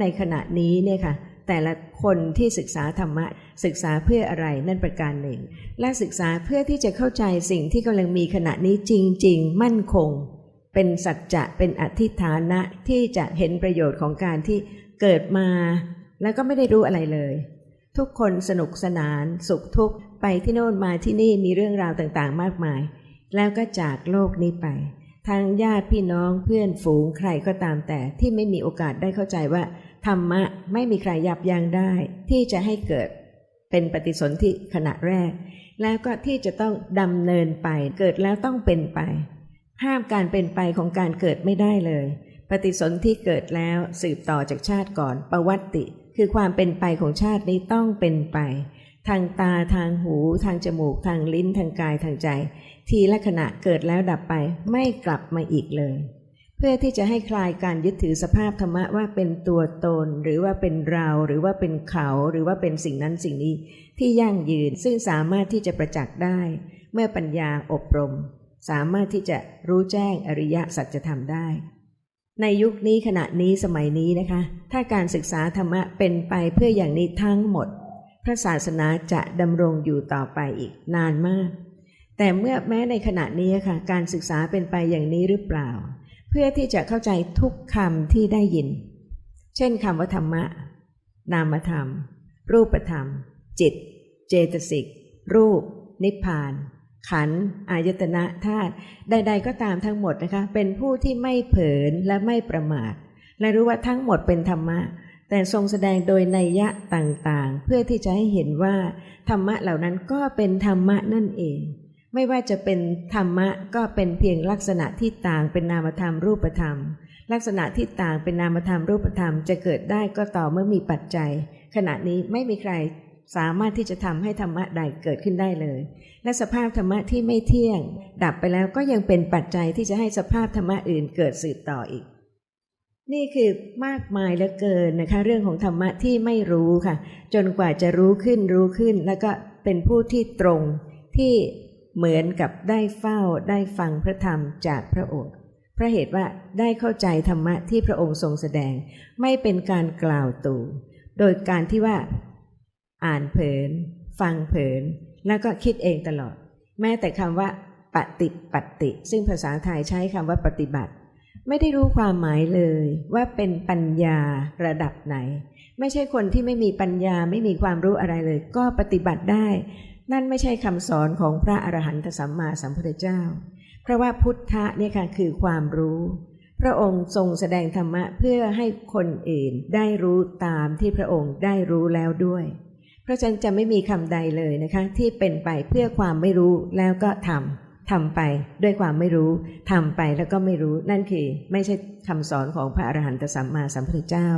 ในขณะนี้เนี่ยค่ะแต่ละคนที่ศึกษาธรรมะ ศึกษาเพื่ออะไรนั่นประการหนึ่ง และศึกษาเพื่อที่จะเข้าใจสิ่งที่กำลังมีขณะนี้จริง ๆ มั่นคง เป็นสัจจะเป็นอธิฐานะที่จะเห็นประโยชน์ของการที่เกิดมา แล้วก็ไม่ได้รู้อะไรเลย ทุกคนสนุกสนาน สุขทุกข์ไปที่โน่นมาที่นี่มีเรื่องราวต่างๆ มากมาย แล้วก็จากโลกนี้ไปทางญาติพี่น้องเพื่อนฝูงใครก็ตามแต่ที่ไม่มีโอกาสได้เข้าใจว่า ธรรมะไม่มีใครยับยั้งได้ ที่จะให้เกิดเป็นปฏิสนธิขณะแรก แล้วก็ที่จะต้องดำเนินไป เกิดแล้วต้องเป็นไป ห้ามการเป็นไปของการเกิดไม่ได้เลย ปฏิสนธิเกิดแล้วสืบต่อจากชาติก่อนประวัติ คือความเป็นไปของชาตินี้ต้องเป็นไป ทางตาทางหู ทางจมูก ทางลิ้นทางกายทางใจ ทีละขณะเกิดแล้วดับไปไม่กลับมาอีกเลย เพื่อที่จะให้คลายการยึดถือสภาพธรรมะว่าเป็นตัวตน หรือว่าเป็นเรา หรือว่าเป็นเขา หรือว่าเป็นสิ่งนั้นสิ่งนี้ที่ยั่งยืน ซึ่งสามารถที่จะประจักษ์ได้ เมื่อปัญญาอบรม สามารถที่จะรู้แจ้งอริยสัจธรรมได้ ในยุคนี้ขณะนี้สมัยนี้นะคะ ถ้าการศึกษาธรรมะเป็นไปเพื่ออย่างนี้ทั้งหมด พระศาสนาจะดำรงอยู่ต่อไปอีกนานมาก แต่เมื่อแม้ในขณะนี้ค่ะ การศึกษาเป็นไปอย่างนี้หรือเปล่า เพื่อที่จะเข้าใจทุกคำที่ได้ยิน เช่นคำว่าธรรมะ นามธรรม รูปธรรม จิต เจตสิก รูป นิพพาน ขันธ์อายตนะธาตุใด ๆ ก็ตามทั้งหมดนะคะ เป็นผู้ที่ไม่เผลอและไม่ประมาท และรู้ว่าทั้งหมดเป็นธรรมะ แต่ทรงแสดงโดยนัยยะต่างๆ เพื่อที่จะให้เห็นว่า ธรรมะเหล่านั้นก็เป็นธรรมะนั่นเอง ไม่ว่าจะเป็นธรรมะก็เป็นเพียงลักษณะที่ต่างเป็นนามธรรมรูปธรรม ลักษณะที่ต่างเป็นนามธรรมรูปธรรม จะเกิดได้ก็ต่อเมื่อมีปัจจัย ขณะนี้ไม่มีใครสามารถที่จะทำให้ธรรมะใดเกิดขึ้นได้เลย และสภาพธรรมะที่ไม่เที่ยง ดับไปแล้วก็ยังเป็นปัจจัยที่จะให้สภาพธรรมะอื่นเกิดสืบต่ออีก นี่คือมากมายเหลือเกินนะคะ เรื่องของธรรมะที่ไม่รู้ค่ะ จนกว่าจะรู้ขึ้นรู้ขึ้น แล้วก็เป็นผู้ที่ตรงที่ เหมือนกับได้เฝ้าได้ฟังพระธรรมจากพระองค์พระเหตุว่าได้เข้าใจธรรมะที่พระองค์ทรงแสดง ไม่เป็นการกล่าวตู่ โดยการที่ว่า อ่านเผิน ฟังเผิน แล้วก็คิดเองตลอด แม้แต่คำว่า ปฏิปติซึ่งภาษาไทยใช้คำว่าปฏิบัติ ไม่ได้รู้ความหมายเลยว่าเป็นปัญญาระดับไหน ไม่ใช่คนที่ไม่มีปัญญาไม่มีความรู้อะไรเลย ก็ปฏิบัติได้ นั่นไม่ใช่คำสอนของพระอรหันตสัมมาสัมพุทธเจ้า เพราะว่าพุทธะเนี่ยค่ะคือความรู้ พระองค์ทรงแสดงธรรมะเพื่อให้คนอื่นได้รู้ตามที่พระองค์ได้รู้แล้วด้วย เพราะฉะนั้นจะไม่มีคำใดเลยนะคะ ที่เป็นไปเพื่อความไม่รู้แล้วก็ทำทำไปด้วยความไม่รู้ทำไปแล้วก็ไม่รู้นั่นคือไม่ใช่คำสอนของพระอรหันตสัมมาสัมพุทธเจ้า